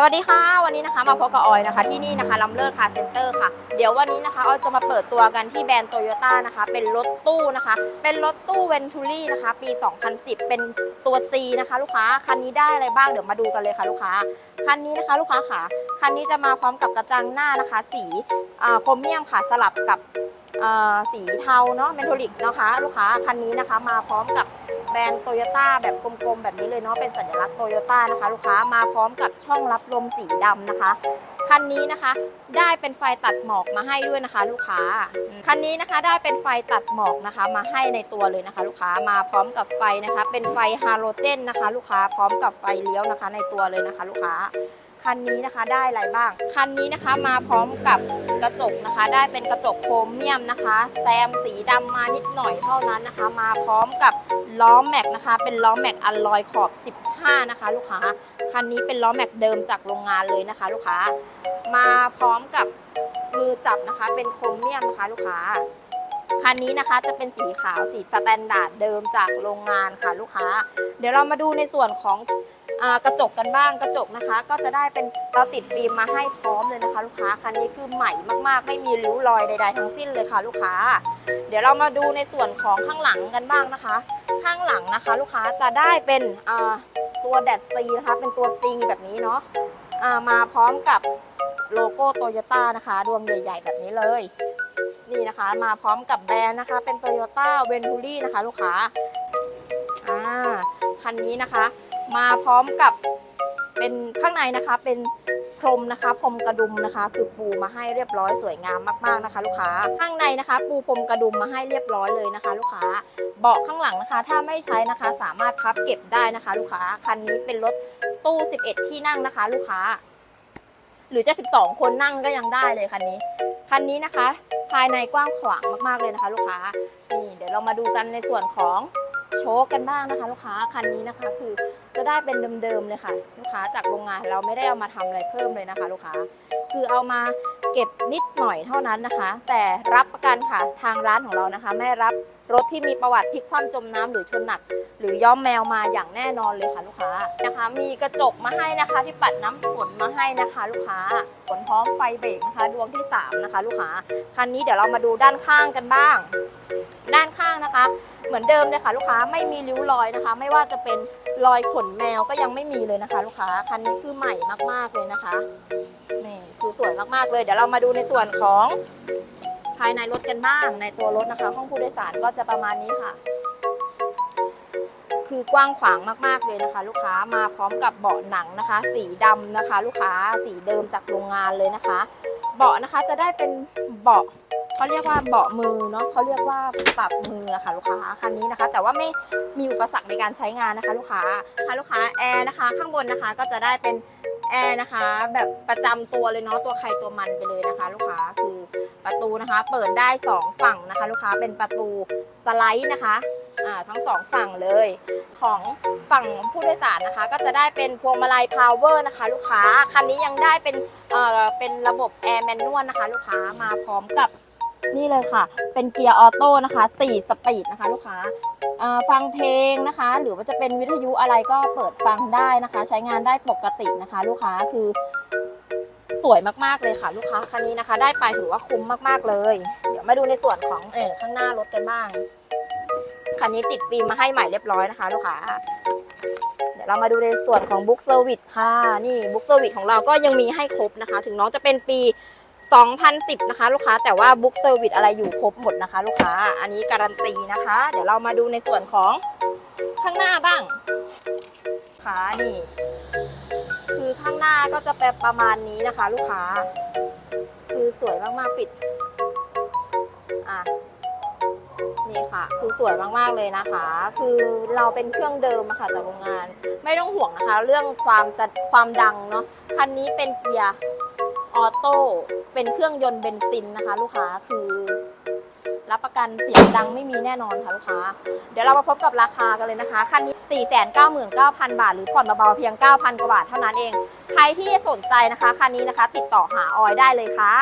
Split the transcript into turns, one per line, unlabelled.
สวัสดีค่ะ วันนี้นะคะมาพบกับออยนะคะที่นี่นะคะลำเลิศคาร์เซ็นเตอร์ค่ะ เดี๋ยววันนี้นะคะออยจะมาเปิดตัวกันที่แบรนด์โตโยต้านะคะ เป็นรถตู้นะคะ เป็นรถตู้เวนทูรี่นะคะ ปี 2010 เป็นตัว G นะคะ ลูกค้าคันนี้ได้อะไรบ้างเดี๋ยวมาดูกันเลยค่ะ ลูกค้าคันนี้นะคะ ลูกค้าค่ะคันนี้จะมาพร้อมกับกระจังหน้านะคะ สีอ่าโครเมียมค่ะสลับกับอ่าสีเทาเนาะเมทัลลิกนะคะ ลูกค้าคันนี้นะคะมาพร้อมกับ แบรนด์โตโยต้าแบบกลมๆ แบบนี้เลยเนาะเป็นสัญลักษณ์โตโยต้านะคะ ลูกค้ามาพร้อมกับช่องรับลมสีดำนะคะคันนี้นะคะได้เป็นไฟตัดหมอกมาให้ด้วยนะคะ ลูกค้าอืมคันนี้นะคะได้เป็นไฟตัดหมอกนะคะ มาให้ในตัวเลยนะคะ ลูกค้ามาพร้อมกับไฟนะคะ เป็นไฟฮาโลเจนนะคะ ลูกค้าพร้อมกับไฟเลี้ยวนะคะ ในตัวเลยนะคะ ลูกค้า คันนี้นะคะได้อะไรบ้าง คันนี้นะคะมาพร้อมกับกระจกนะคะ ได้เป็นกระจกโครเมียมนะคะ แซมสีดำมานิดหน่อยเท่านั้นนะคะ มาพร้อมกับล้อแม็กนะคะ เป็นล้อแม็กอัลลอยขอบ 15 นะคะ ลูกค้า คันนี้เป็นล้อแม็กเดิมจากโรงงานเลยนะคะ ลูกค้า มาพร้อมกับมือจับนะคะ เป็นโครเมียมนะคะ ลูกค้า คันนี้นะคะจะเป็นสีขาวสีสแตนดาร์ดเดิมจากโรงงานค่ะลูกค้า เดี๋ยวเรามาดูในส่วนของอกระจกกันบ้างกระจกนะคะ ก็จะได้เป็นเราติดฟิล์มมาให้พร้อมเลยนะคะ ลูกค้าคันนี้คือใหม่มากๆ ไม่มีริ้วรอยใด ๆ ทั้งสิ้นเลยค่ะลูกค้า เดี๋ยวเรามาดูในส่วนของข้างหลังกันบ้างนะคะ ข้างหลังนะคะ ลูกค้าจะได้เป็นตัวแดดจีนะคะ เป็นตัว G แบบนี้เนาะมาพร้อมกับโลโก้โตโยต้านะคะ ดวงใหญ่ ๆ แบบนี้เลย นี่นะคะ มาพร้อมกับแบรนด์นะคะ เป็นโตโยต้าเวนทูรี่นะคะ ลูกค้าอ่าคันนี้นะคะ มาพร้อมกับเป็นข้างในนะคะเป็นพรมนะคะพรมกระดุมนะคะ คือปูมาให้เรียบร้อยสวยงามมากๆนะคะ ลูกค้าข้างในนะคะ ปูพรมกระดุมมาให้เรียบร้อยเลยนะคะ ลูกค้าเบาะข้างหลังนะคะ ถ้าไม่ใช้นะคะ สามารถพับเก็บได้นะคะ ลูกค้าคันนี้เป็นรถตู้ 11 ที่นั่งนะคะ ลูกค้า หรือจะ 12 คนนั่งก็ยังได้เลยคันนี้ คันนี้นะคะ ภายในกว้างขวางมากๆเลยนะคะ ลูกค้า นี่เดี๋ยวเรามาดูกันในส่วนของโชคกันบ้างนะคะ ลูกค้า คันนี้นะคะคือจะได้เป็นเดิมๆเลยค่ะ ลูกค้าจากโรงงานเราไม่ได้เอามาทำอะไรเพิ่มเลยนะคะ ลูกค้า คือเอามา เก็บนิดหน่อยเท่านั้นนะคะ แต่รับประกันค่ะทางร้านของเรานะคะ ไม่รับรถที่มีประวัติพลิกคว่ำจมน้ำหรือชนหนัก หรือย้อมแมวมาอย่างแน่นอนเลยค่ะลูกค้านะคะ มีกระจกมาให้นะคะที่ปัดน้ำฝนมาให้นะคะ ลูกค้าฝนพร้อมไฟเบรกนะคะ ดวงที่สามนะคะ ลูกค้าคันนี้เดี๋ยวเรามาดูด้านข้างกันบ้าง ด้านข้างนะคะ เหมือนเดิมเลยค่ะ ลูกค้าไม่มีริ้วรอยนะคะ ไม่ว่าจะเป็น รอยขนแมวก็ยังไม่มีเลยนะคะ ลูกค้าคันนี้คือใหม่มากๆเลยนะคะนี่คือสวยมากๆเลย เดี๋ยวเรามาดูในส่วนของภายในรถกันบ้าง ในตัวรถนะคะ ห้องผู้โดยสารก็จะประมาณนี้ค่ะ คือกว้างขวางมากๆเลยนะคะ ลูกค้ามาพร้อมกับเบาะหนังนะคะ สีดำนะคะ ลูกค้าสีเดิมจากโรงงานเลยนะคะ เบาะนะคะจะได้เป็นเบาะ เขาเรียกว่าเบาะมือเนาะเขาเรียกว่าปรับมืออะค่ะลูกค้าคันนี้นะคะ แต่ว่าไม่มีอุปสรรคในการใช้งานนะคะ ลูกค้าค่ะลูกค้าแอร์นะคะ ข้างบนนะคะก็จะได้เป็นแอร์นะคะ แบบประจำตัวเลยเนาะตัวใครตัวมันไปเลยนะคะ ลูกค้าคือประตูนะคะ เปิดได้สองฝั่งนะคะ ลูกค้าเป็นประตูสไลด์นะคะทั้งสองฝั่งเลยของฝั่งผู้โดยสารนะคะ ก็จะได้เป็นพวงมาลัยพาวเวอร์นะคะ ลูกค้าคันนี้ยังได้เป็นเอ่อเป็นระบบแอร์แมนนวลนะคะ ลูกค้ามาพร้อมกับ นี่เลยค่ะ เป็นเกียร์ออโต้นะคะ 4 สปีดนะคะ ลูกค้าฟังเพลงนะคะ หรือว่าจะเป็นวิทยุอะไรก็เปิดฟังได้นะคะ ใช้งานได้ปกตินะคะ ลูกค้าคือ สวยมากๆเลยค่ะ ลูกค้าคันนี้นะคะ ได้ไปถือว่าคุ้มมากๆเลย เดี๋ยวมาดูในส่วนของเออข้างหน้ารถกันบ้างคันนี้ติดฟิล์มมาให้ใหม่เรียบร้อยนะคะ ลูกค้าเดี๋ยวเรามาดูในส่วนของ Book Service ค่ะ นี่ Book Service ของเราก็ยังมีให้ครบนะคะ ถึงน้องจะเป็นปี 2010 นะคะ ลูกค้าแต่ว่า Book Service อะไรอยู่ครบหมดนะคะ ลูกค้าอันนี้การันตีนะคะ เดี๋ยวเรามาดูในส่วนของข้างหน้าบ้างค่ะนี่ คือข้างหน้าก็จะเป็นประมาณนี้นะคะ ลูกค้า คือสวยมากๆปิดอะนี่ค่ะ คือสวยมากๆเลยนะคะ คือเราเป็นเครื่องเดิมค่ะจากโรงงาน ไม่ต้องห่วงนะคะ เรื่องความจะความดังเนาะคันนี้เป็นเกียร์ ออโต้เป็นเครื่องยนต์เบนซินนะคะ ลูกค้าคือ รับประกันเสียงดังไม่มีแน่นอนค่ะลูกค้า เดี๋ยวเรามาพบกับราคากันเลยนะคะคันนี้ 499,000 บาท หรือผ่อนเบาๆเพียง 9,000 กว่าบาทเท่านั้นเอง ใครที่สนใจนะคะคันนี้นะคะ ติดต่อหาออยได้เลยค่ะ